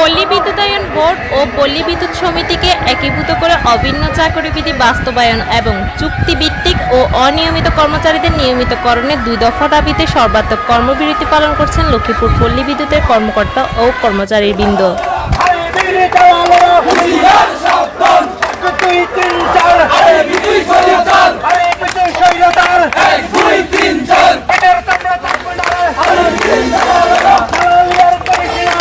পল্লী বিদ্যুতায়ন বোর্ড ও পল্লী বিদ্যুৎ সমিতিকে একীভূত করে অভিন্ন চাকরিবিধি বাস্তবায়ন এবং চুক্তিভিত্তিক ও অনিয়মিত কর্মচারীদের নিয়মিতকরণের দুই দফা দাবিতে সর্বাত্মক কর্মবিরতি পালন করছেন লক্ষ্মীপুর পল্লী বিদ্যুতের কর্মকর্তা ও কর্মচারীবৃন্দ আরে বিড়ি চালালো দুই তিন চার আরে বিজুই শৈলতার আরে বিজুই শৈলতার এক দুই তিন চার এটার তোমরা থাকবে না আরে বিড়ি চালালো আর করিস না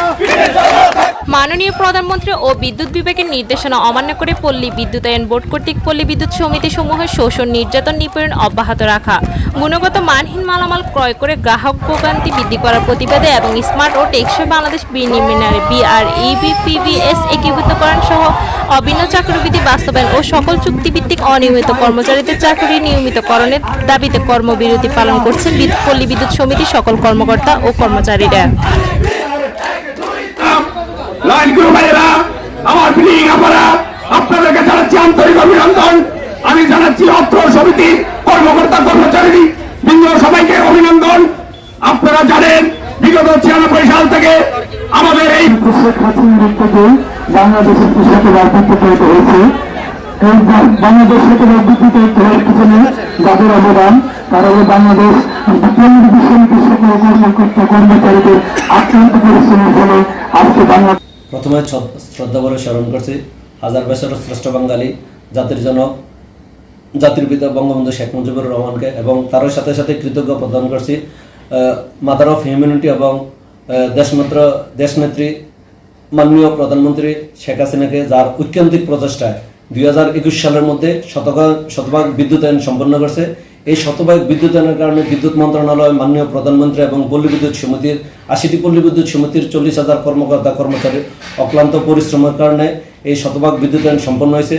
মাননীয় প্রধানমন্ত্রী ও বিদ্যুৎ বিভাগের নির্দেশনা অমান্য করে পল্লী বিদ্যুতায়ন বোর্ড কর্তৃক পল্লী বিদ্যুৎ সমিতি সমূহের শোষণ, নির্যাতন, নিপীড়ন অব্যাহত রাখা। গুণগত মানহীন মালামাল ক্রয় করে গ্রাহক ভোগান্তি বৃদ্ধি করার প্রতিবাদে এবং স্মার্ট ও টেকসই বাংলাদেশ বিনিময় বিআরইবি পিভিএস একীভূতকরণ সহ অভিন্ন চাকরিবিধি বাস্তবায়ন ও সকল চুক্তিভিত্তিক অনিয়মিত কর্মচারীদের চাকরি নিয়মিতকরণের দাবিতে কর্মবিরতি পালন করছেন পল্লী বিদ্যুৎ সমিতির সকল কর্মকর্তা ও কর্মচারীরা। লাইনগুলো ভাইয়েরা আমার বিলিং আপনারা আপনাদেরকে জানাচ্ছি আন্তরিক অভিনন্দন। আমি জানাচ্ছি অর্থ সমিতি কর্মকর্তা কর্মচারী বৃন্দ সবাইকে অভিনন্দন। আপনারা জানেন, বিগত ছিয়ানব্বই সাল থেকে আমাদের এই থেকে বাংলাদেশের কৃষকেরা বিদ্যুতায়িত হয়েছে। এই বাংলাদেশ পিছনে যাদের অবদান। তারা বাংলাদেশ কর্মকর্তা কর্মচারীদের আক্রান্ত ফলে আজকে বাংলাদেশ প্রথমে শ্রদ্ধ- শ্রদ্ধা ভরে স্মরণ করছি, হাজার বছর শ্রেষ্ঠ বাঙালি, জাতির জনক, জাতির পিতা বঙ্গবন্ধু শেখ মুজিবুর রহমানকে এবং তার সাথে সাথে কৃতজ্ঞ প্রদান করছি মাদার অফ হিউম্যানিটি এবং দেশমাত্র দেশনেত্রী, মাননীয় প্রধানমন্ত্রী শেখ হাসিনাকে, যার ঐক্যান্তিক প্রচেষ্টায় দুই হাজার একুশ সালের মধ্যে শতভাগ শতভাগ বিদ্যুতায়ন সম্পন্ন করছে। এই শতভাগ বিদ্যুতায়নের কারণে বিদ্যুৎ মন্ত্রণালয়, মাননীয় প্রধানমন্ত্রী এবং পল্লী বিদ্যুৎ সমিতির আশিটি পল্লী বিদ্যুৎ সমিতির চল্লিশ হাজার কর্মকর্তা কর্মচারী অক্লান্ত পরিশ্রমের কারণে এই শতভাগ বিদ্যুতায়ন সম্পন্ন হয়েছে।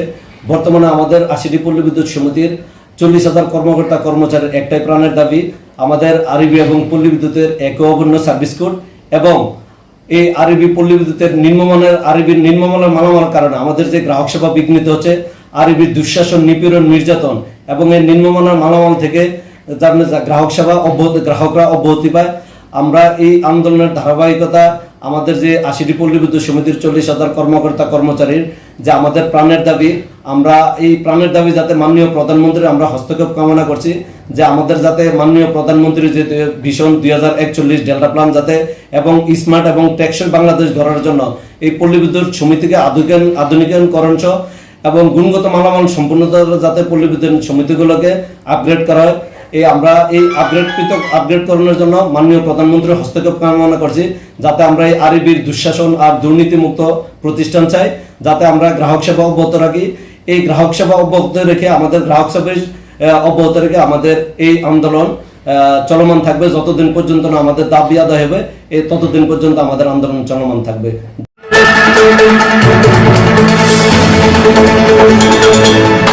বর্তমানে আমাদের আশিটি পল্লী বিদ্যুৎ সমিতির চল্লিশ হাজার কর্মকর্তা কর্মচারীর একটাই প্রাণের দাবি, আমাদের আরবি এবং পল্লী বিদ্যুতের এক অভিন্ন সার্ভিস কোড এবং এই আরবি পল্লী বিদ্যুতের নিম্নমানের, আরবির নিম্নমানের মালামাল কারণে আমাদের যে গ্রাহক সেবা বিঘ্নিত হচ্ছে, আরবির দুঃশাসন, নিপীড়ন, নির্যাতন এবং এই নিম্নমানের মালামাল থেকে যার গ্রাহক সেবা অব্যাহত, গ্রাহকরা অব্যাহতি পায়, আমরা এই আন্দোলনের ধারাবাহিকতা আমাদের যে আশিটি পল্লী বিদ্যুৎ সমিতির চল্লিশ হাজার কর্মকর্তা, কর্মচারীর যে আমাদের প্রাণের দাবি, আমরা এই প্রাণের দাবি যাতে মাননীয় প্রধানমন্ত্রী আমরা হস্তক্ষেপ কামনা করছি, যে আমাদের যাতে মাননীয় প্রধানমন্ত্রীর যে ভীষণ দুই হাজার একচল্লিশ ডেল্টা প্ল্যান যাতে এবং স্মার্ট এবং টেকসই বাংলাদেশ ধরার জন্য এই পল্লী বিদ্যুৎ সমিতিকে আধুনিকায়ন আধুনিকায়ন সহ এবং গুণগত মালামাল সম্পূর্ণতা যাতে পল্লী বিদ্যুৎ সমিতিগুলোকে আপগ্রেড করা হয়। এই আমরা এই আপগ্রেড পৃথক আপগ্রেড করানোর জন্য মাননীয় প্রধানমন্ত্রীর হস্তক্ষেপ কামনা করছি, যাতে আমরা এই আরবির দুঃশাসন আর দুর্নীতিমুক্ত প্রতিষ্ঠান চাই, যাতে আমরা গ্রাহক সেবা অব্যাহত রাখি। এই গ্রাহক সেবা অব্যাহত রেখে আমাদের গ্রাহক সার্ভিস অব্যাহত রেখে আমাদের এই আন্দোলন চলমান থাকবে। যতদিন পর্যন্ত না আমাদের দাবি আদায় হবে, এই ততদিন পর্যন্ত আমাদের আন্দোলন চলমান থাকবে। Thank you.